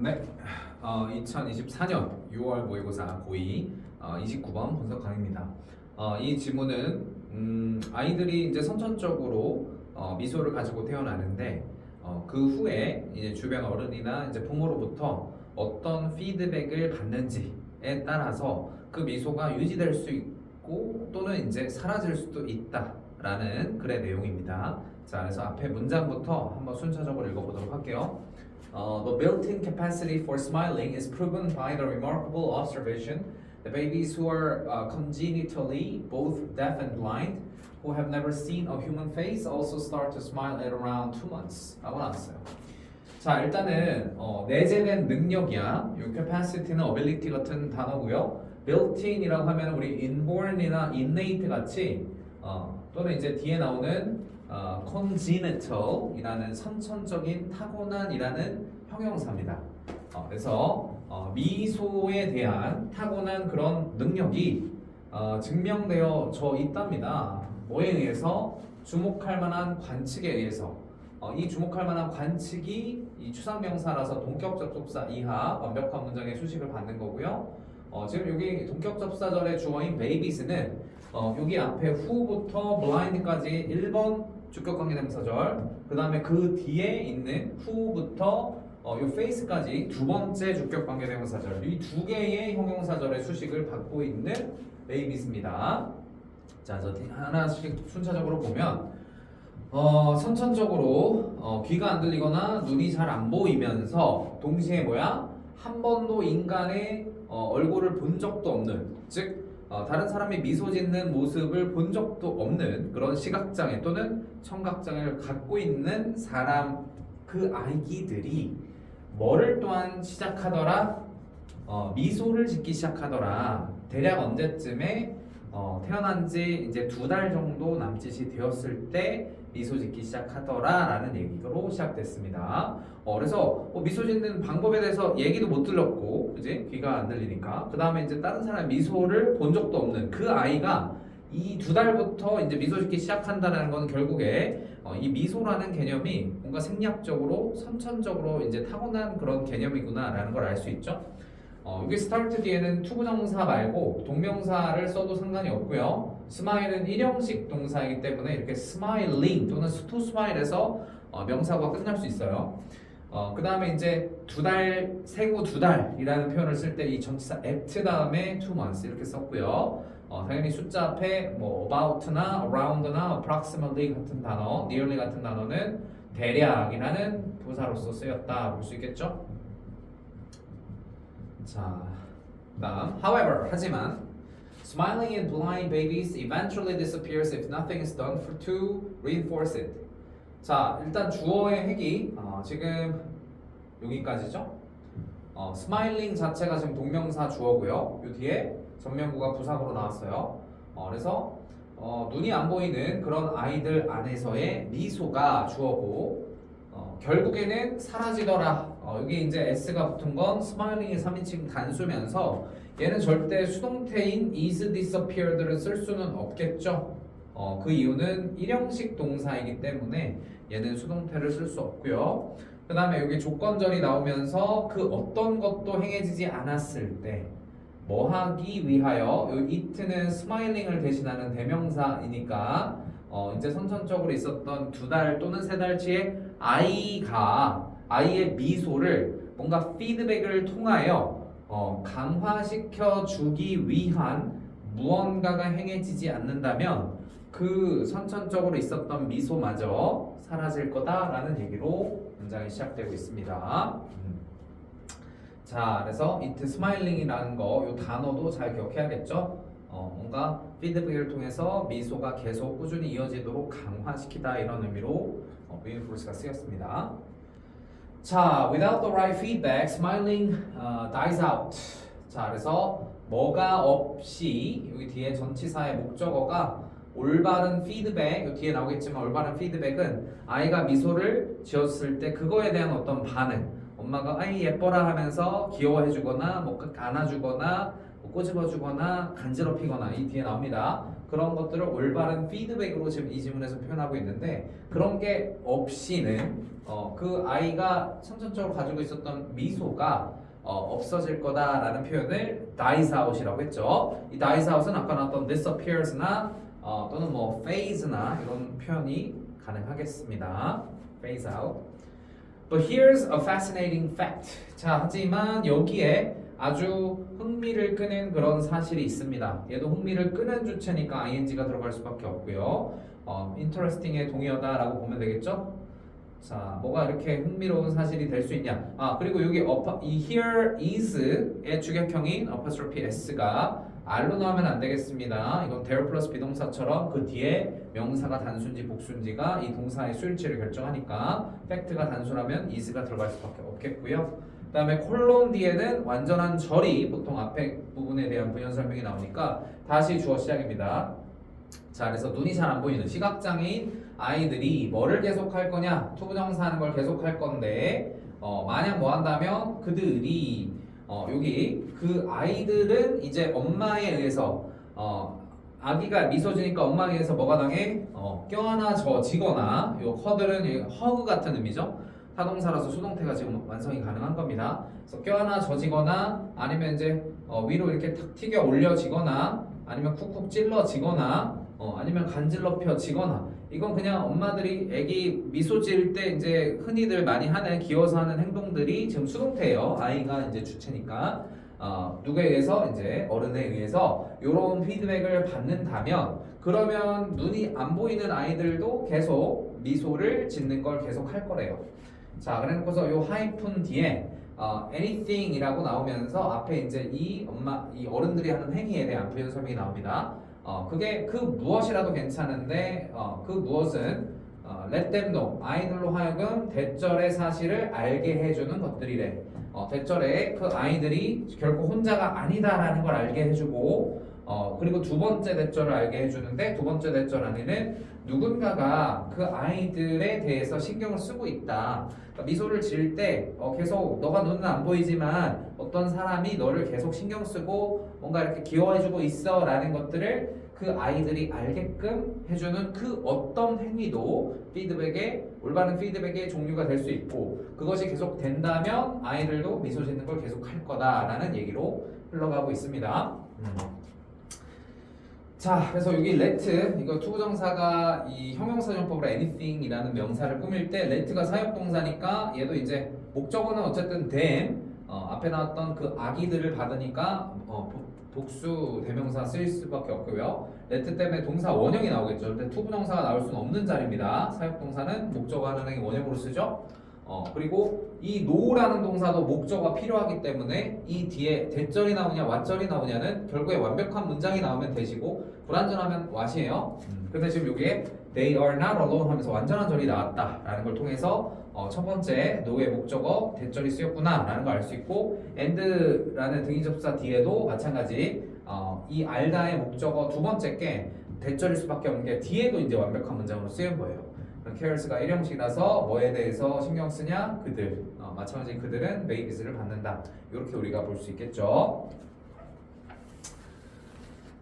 네, 어, 2024년 6월 모의고사 고2 어, 29번 분석 강의입니다. 어, 이 지문은 음, 아이들이 이제 선천적으로 어, 미소를 가지고 태어나는데 어, 그 후에 이제 주변 어른이나 이제 부모로부터 어떤 피드백을 받는지에 따라서 그 미소가 유지될 수 있고 또는 이제 사라질 수도 있다라는 글의 내용입니다. 자, 그래서 앞에 문장부터 한번 순차적으로 읽어보도록 할게요. Uh, the built-in capacity for smiling is proven by the remarkable observation that babies who are uh, congenitally both deaf and blind, who have never seen a human face, also start to smile at around two months. 라고 나왔어요. 자, 일단은 어, 내재된 능력이야. 이 capacity는 ability 같은 단어고요. built-in이라고 하면 우리 inborn이나 innate 같이 어, 또는 이제 뒤에 나오는 어, congenital이라는 선천적인 타고난이라는 형용사입니다. 어, 그래서 어, 미소에 대한 타고난 그런 능력이 어, 증명되어져 있답니다. 뭐에 의해서 주목할 만한 관측에 의해서 어, 이 주목할 만한 관측이 이 추상명사라서 동격 접속사 이하 완벽한 문장의 수식을 받는 거고요. 어, 지금 여기 동격 접사절의 주어인 babies는 어, 여기 앞에 who부터 blind까지 1번 주격 관계대명사절. 그 다음에 그 뒤에 있는 who부터 어, 요 face까지 두 번째 주격 관계대명사절. 이 두 개의 형용사절의 수식을 받고 있는 babies입니다. 자, 저 하나씩 순차적으로 보면 어, 선천적으로 어, 귀가 안 들리거나 눈이 잘 안 보이면서 동시에 뭐야? 한 번도 인간의 어, 얼굴을 본 적도 없는 즉 어, 다른 사람이 미소 짓는 모습을 본 적도 없는 그런 시각장애 또는 청각장애를 갖고 있는 사람 그 아기들이 뭐를 또한 시작하더라? 어, 미소를 짓기 시작하더라. 대략 언제쯤에 어, 태어난 지 이제 두 달 정도 남짓이 되었을 때 미소 짓기 시작하더라라는 얘기로 시작됐습니다. 어, 그래서 뭐 미소 짓는 방법에 대해서 얘기도 못 들었고, 그지? 귀가 안 들리니까. 그 다음에 이제 다른 사람 미소를 본 적도 없는 그 아이가 이 두 달부터 이제 미소 짓기 시작한다는 건 결국에 어, 이 미소라는 개념이 뭔가 생략적으로 선천적으로 이제 타고난 그런 개념이구나라는 걸 알 수 있죠. 어, 여기 스타트 뒤에는 투부정사 말고 동명사를 써도 상관이 없고요. 스마일은 일형식 동사이기 때문에 이렇게 스마일링 또는 투 스마일에서 어, 명사가 끝날 수 있어요. 어, 그 다음에 이제 두 달, 생후 두 달이라는 표현을 쓸 때 이 전치사 at 다음에 two months 이렇게 썼고요. 어, 당연히 숫자 앞에 뭐 about나 around나 approximately 같은 단어, nearly 같은 단어는 대략이라는 부사로서 쓰였다 볼 수 있겠죠? 자, 다음. However, 하지만 smiling in blind babies eventually disappears if nothing is done for to reinforce it. 자, 일단 주어의 핵이 어, 지금 여기까지죠. 어, smiling 자체가 지금 동명사 주어고요. 요 뒤에 전면구가 부사구로 나왔어요. 어, 그래서 어, 눈이 안 보이는 그런 아이들 안에서의 미소가 주어고 어, 결국에는 사라지더라. 어, 여기 이제 s가 붙은 건 smiling의 3인칭 단수면서 얘는 절대 수동태인 is disappeared를 쓸 수는 없겠죠. 어, 그 이유는 일형식 동사이기 때문에 얘는 수동태를 쓸 수 없고요. 그 다음에 여기 조건절이 나오면서 그 어떤 것도 행해지지 않았을 때 뭐 하기 위하여 이 it는 smiling을 대신하는 대명사이니까 어, 이제 선천적으로 있었던 두 달 또는 세 달치의 아이가 아이의 미소를 뭔가 피드백을 통하여 어, 강화시켜 주기 위한 무언가가 행해지지 않는다면 그 선천적으로 있었던 미소마저 사라질 거다라는 얘기로 문장이 시작되고 있습니다. 음. 자, 그래서 it smiling이라는 거, 이 단어도 잘 기억해야겠죠? 어, 뭔가 피드백을 통해서 미소가 계속 꾸준히 이어지도록 강화시키다 이런 의미로 어, reinforce가 쓰였습니다. 자, without the right feedback, smiling uh, dies out. 자, 그래서 뭐가 없이 여기 뒤에 전치사의 목적어가 올바른 피드백, 요 뒤에 나오겠지만 올바른 피드백은 아이가 미소를 지었을 때 그거에 대한 어떤 반응, 엄마가 아이 예뻐라 하면서 귀여워해주거나 뭐 안아주거나 뭐 꼬집어주거나 간지럽히거나 이 뒤에 나옵니다. 그런 것들을 올바른 피드백으로 지금 이 지문에서 표현하고 있는데 그런 게 없이는 어, 그 아이가 선천적으로 가지고 있었던 미소가 어, 없어질 거다라는 표현을 dies out이라고 했죠. 이 dies out은 아까 나왔던 disappears나 어, 또는 뭐 phase나 이런 표현이 가능하겠습니다. phase out. But here's a fascinating fact. 자, 하지만 여기에 아주 흥미를 끄는 그런 사실이 있습니다. 얘도 흥미를 끄는 주체니까 ing가 들어갈 수밖에 없고요. 어, interesting의 동의어다라고 보면 되겠죠? 자, 뭐가 이렇게 흥미로운 사실이 될 수 있냐? 아, 그리고 여기 어파, 이 here is의 주격형인 apostrophe s가 r로 나오면 안 되겠습니다. 이건 there 플러스 비동사처럼 그 뒤에 명사가 단순지 복순지가 이 동사의 수일치를 결정하니까 팩트가 단순하면 is가 들어갈 수밖에 없겠고요. 그 다음에 콜론 뒤에는 완전한 절이 보통 앞에 부분에 대한 부연 설명이 나오니까 다시 주어 시작입니다. 자, 그래서 눈이 잘 안 보이는 시각장애인 아이들이 뭐를 계속할 거냐? 투부정사 하는 걸 계속할 건데 어, 만약 뭐 한다면 그들이 어, 여기 그 아이들은 이제 엄마에 의해서 어, 아기가 미소 지니까 엄마에 의해서 뭐가 당해? 어, 껴안아져 지거나 요 허들은 이 허그 같은 의미죠. 타동사라서 수동태가 지금 완성이 가능한 겁니다. 그래서 껴안아져지거나 아니면 이제 어, 위로 이렇게 탁 튀겨 올려지거나 아니면 쿡쿡 찔러지거나 어, 아니면 간질러 펴지거나 이건 그냥 엄마들이 애기 미소 지을 때 이제 흔히들 많이 하는 기어서 하는 행동들이 지금 수동태예요. 아이가 이제 주체니까 어, 누구에 의해서 이제 어른에 의해서 이런 피드백을 받는다면 그러면 눈이 안 보이는 아이들도 계속 미소를 짓는 걸 계속 할 거래요. 자, 그래 놓고서 요 하이픈 뒤에 어, anything이라고 나오면서 앞에 이제 이 엄마 이 어른들이 하는 행위에 대한 부연 설명이 나옵니다. 어, 그게 그 무엇이라도 괜찮은데 어, 그 무엇은 어, let them know 아이들로 하여금 대절의 사실을 알게 해주는 것들이래. 어, 대절에 그 아이들이 결코 혼자가 아니다라는 걸 알게 해주고 어, 그리고 두 번째 대절을 알게 해주는데 두 번째 대절 안에는 누군가가 그 아이들에 대해서 신경을 쓰고 있다. 그러니까 미소를 지을 때 어, 계속 너가 눈은 안 보이지만 어떤 사람이 너를 계속 신경 쓰고 뭔가 이렇게 귀여워해주고 있어라는 것들을 그 아이들이 알게끔 해주는 그 어떤 행위도 피드백의 올바른 피드백의 종류가 될 수 있고 그것이 계속 된다면 아이들도 미소 짓는 걸 계속 할 거다라는 얘기로 흘러가고 있습니다. 음. 자, 그래서 여기 let 이거 투부정사가 이 형용사정법으로 anything이라는 명사를 꾸밀 때 let가 사역동사니까 얘도 이제 목적어는 어쨌든 them 어, 앞에 나왔던 그 아기들을 받으니까 어, 복- 복수 대명사 쓰일 수밖에 없고요. let 때문에 동사 원형이 나오겠죠. 근데 투부정사가 나올 수는 없는 자리입니다. 사역동사는 목적어 하는 행위 원형으로 쓰죠. 어, 그리고 이 no라는 동사도 목적어가 필요하기 때문에 이 뒤에 대절이 나오냐 왓절이 나오냐는 결국에 완벽한 문장이 나오면 대시고 불완전하면 왓이에요. 근데 지금 여기에 they are not alone 하면서 완전한 절이 나왔다라는 걸 통해서 어, 첫 번째 no의 목적어 대절이 쓰였구나라는 걸 알 수 있고 and라는 등위접사 뒤에도 마찬가지 어, 이 알다의 목적어 두 번째 게 대절일 수밖에 없는 게 뒤에도 이제 완벽한 문장으로 쓰인 거예요. Cares가 일형식이라서 뭐에 대해서 신경 쓰냐 그들 어, 마찬가지 그들은 베이비스를 받는다 이렇게 우리가 볼 수 있겠죠.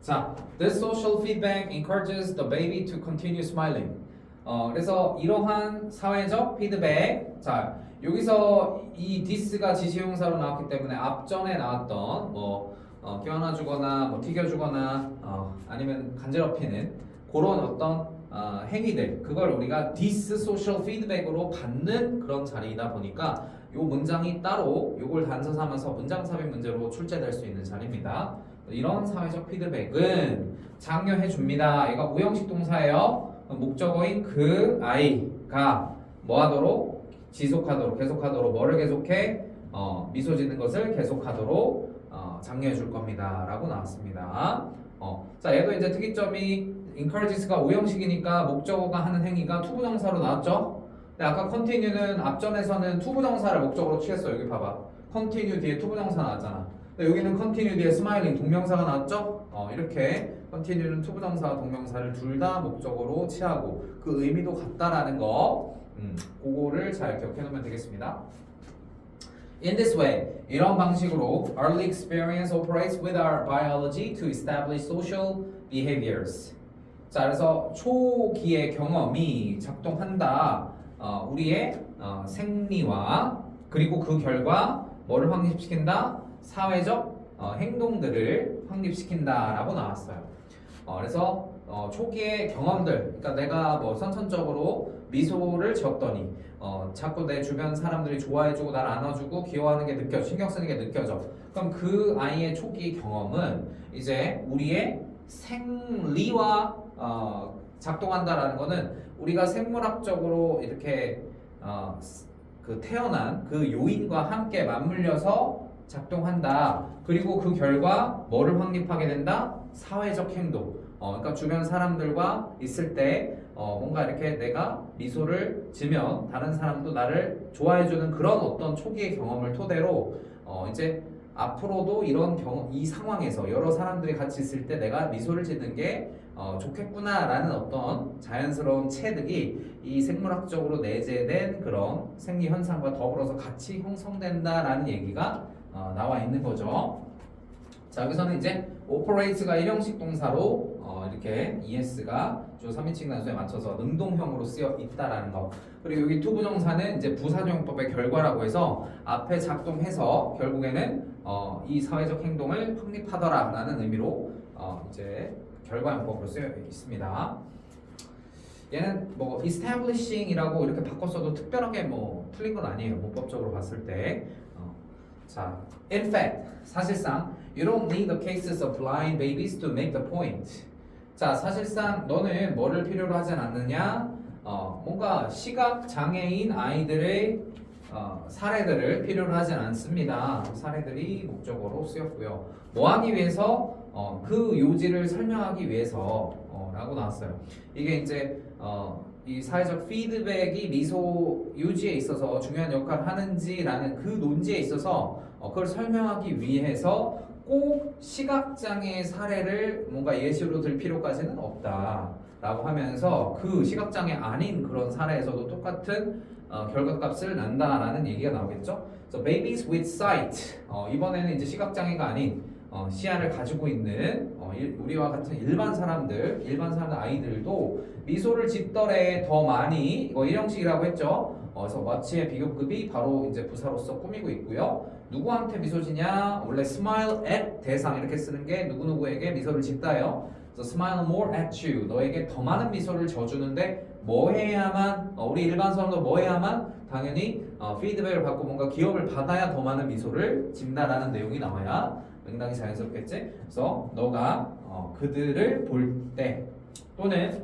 자, this social feedback encourages the baby to continue smiling. 어, 그래서 이러한 사회적 피드백, 자 여기서 이 this가 지시용사로 나왔기 때문에 앞전에 나왔던 뭐 어, 껴안아주거나 뭐 튀겨주거나 어, 아니면 간지럽히는 그런 어떤 어, 행위들 그걸 우리가 this social feedback으로 받는 그런 자리이다 보니까 요 문장이 따로 요걸 단서 삼아서 문장 삽입 문제로 출제될 수 있는 자리입니다. 이런 사회적 피드백은 장려해 줍니다. 얘가 우형식 동사예요. 목적어인 그 아이가 뭐하도록 지속하도록 계속하도록 뭐를 계속해 어, 미소 짓는 것을 계속하도록 어, 장려해 줄 겁니다라고 나왔습니다. 어, 자 얘도 이제 특이점이 encourages가 오형식이니까 목적어가 하는 행위가 투부정사로 나왔죠. 근데 아까 continue는 앞전에서는 투부정사를 목적으로 취했어. 여기 봐봐. continue 뒤에 투부정사 나왔잖아. 근데 여기는 continue 뒤에 smiling 동명사가 나왔죠. 어, 이렇게 continue는 투부정사와 동명사를 둘 다 목적어로 취하고 그 의미도 같다라는 거, 음, 그거를 잘 기억해 놓으면 되겠습니다. In this way, 이런 방식으로 early experience operates with our biology to establish social behaviors. 자, 그래서 초기의 경험이 작동한다. 어, 우리의 어, 생리와 그리고 그 결과 뭐를 확립시킨다? 사회적 어, 행동들을 확립시킨다라고 나왔어요. 어, 그래서 어, 초기의 경험들, 그러니까 내가 뭐 선천적으로 미소를 지었더니 어, 자꾸 내 주변 사람들이 좋아해주고 나를 안아주고 귀여워하는 게 느껴, 신경 쓰는 게 느껴져. 그럼 그 아이의 초기 경험은 이제 우리의 생리와 어, 작동한다라는 거는 우리가 생물학적으로 이렇게 어, 그 태어난 그 요인과 함께 맞물려서 작동한다. 그리고 그 결과 뭐를 확립하게 된다? 사회적 행동. 어, 그러니까 주변 사람들과 있을 때 어, 뭔가 이렇게 내가 미소를 지면 다른 사람도 나를 좋아해주는 그런 어떤 초기의 경험을 토대로 어, 이제 앞으로도 이런 경험, 이 상황에서 여러 사람들이 같이 있을 때 내가 미소를 짓는 게 어, 좋겠구나라는 어떤 자연스러운 체득이 이 생물학적으로 내재된 그런 생리 현상과 더불어서 같이 형성된다라는 얘기가 어, 나와 있는 거죠. 자 여기서는 이제 operate가 일형식 동사로 어, 이렇게 es가 주 3인칭 단수에 맞춰서 능동형으로 쓰여 있다라는 거. 그리고 여기 투부정사는 이제 부사정법의 결과라고 해서 앞에 작동해서 결국에는 어, 이 사회적 행동을 확립하더라라는 의미로 어, 이제 결과용법으로 쓰여 있습니다. 얘는 뭐 establishing이라고 이렇게 바꿨어도 특별하게 뭐 틀린 건 아니에요. 문법적으로 봤을 때. 어, 자, in fact, 사실상 you don't need the cases of blind babies to make the point. 자, 사실상 너는 뭐를 필요로 하진 않느냐? 어, 뭔가 시각 장애인 아이들의 어, 사례들을 필요로 하진 않습니다. 사례들이 목적어로 쓰였고요. 뭐 하기 위해서? 어, 그 요지를 설명하기 위해서 어, 라고 나왔어요. 이게 이제 어, 이 사회적 피드백이 미소 유지에 있어서 중요한 역할을 하는지라는 그 논지에 있어서 어, 그걸 설명하기 위해서 꼭 시각장애 사례를 뭔가 예시로 들 필요까지는 없다 라고 하면서 그 시각장애 아닌 그런 사례에서도 똑같은 어, 결과값을 난다라는 얘기가 나오겠죠. So babies with sight 어, 이번에는 이제 시각장애가 아닌 어, 시야를 가지고 있는 어, 일- 우리와 같은 일반 사람들, 일반 사람들 아이들도 미소를 짓더래 더 많이 이거 일형식이라고 했죠. 어, 그래서 마치의 비교급이 바로 이제 부사로서 꾸미고 있고요. 누구한테 미소 지냐? 원래 smile at 대상 이렇게 쓰는 게 누구 누구에게 미소를 짓다요. 그래서 smile more at you 너에게 더 많은 미소를 져주는데 뭐 해야만 어, 우리 일반 사람도 뭐 해야만 당연히 어, 피드백을 받고 뭔가 기업을 받아야 더 많은 미소를 짓다라는 내용이 나와야 응당이 자연스럽겠지. 그래서 너가 어, 그들을 볼 때 또는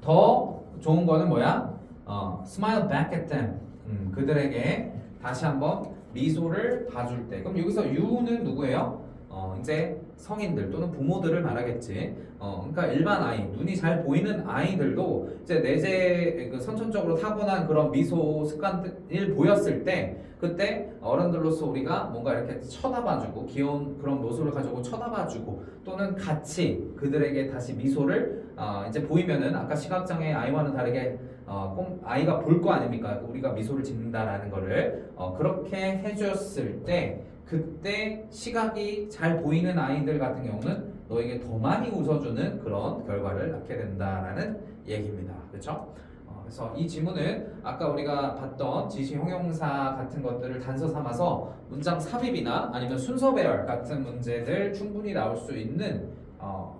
더 좋은 거는 뭐야? 어, smile back at them. 음, 그들에게 다시 한번 미소를 봐줄 때. 그럼 여기서 you는 누구예요? 어, 이제 성인들 또는 부모들을 말하겠지. 어, 그러니까 일반 아이, 눈이 잘 보이는 아이들도 이제 내재 그 선천적으로 타고난 그런 미소 습관을 보였을 때 그때 어른들로서 우리가 뭔가 이렇게 쳐다봐주고 귀여운 그런 모습을 가지고 쳐다봐주고 또는 같이 그들에게 다시 미소를 어, 이제 보이면은 아까 시각장애 아이와는 다르게 어, 꼭 아이가 볼 거 아닙니까? 우리가 미소를 짓는다라는 거를 어, 그렇게 해줬을 때 그때 시각이 잘 보이는 아이들 같은 경우는 너에게 더 많이 웃어주는 그런 결과를 낳게 된다라는 얘기입니다. 그렇죠? 어, 그래서 이 지문은 아까 우리가 봤던 지시 형용사 같은 것들을 단서 삼아서 문장 삽입이나 아니면 순서 배열 같은 문제들 충분히 나올 수 있는 어,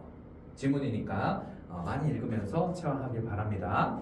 지문이니까 어, 많이 읽으면서 체화하길 바랍니다.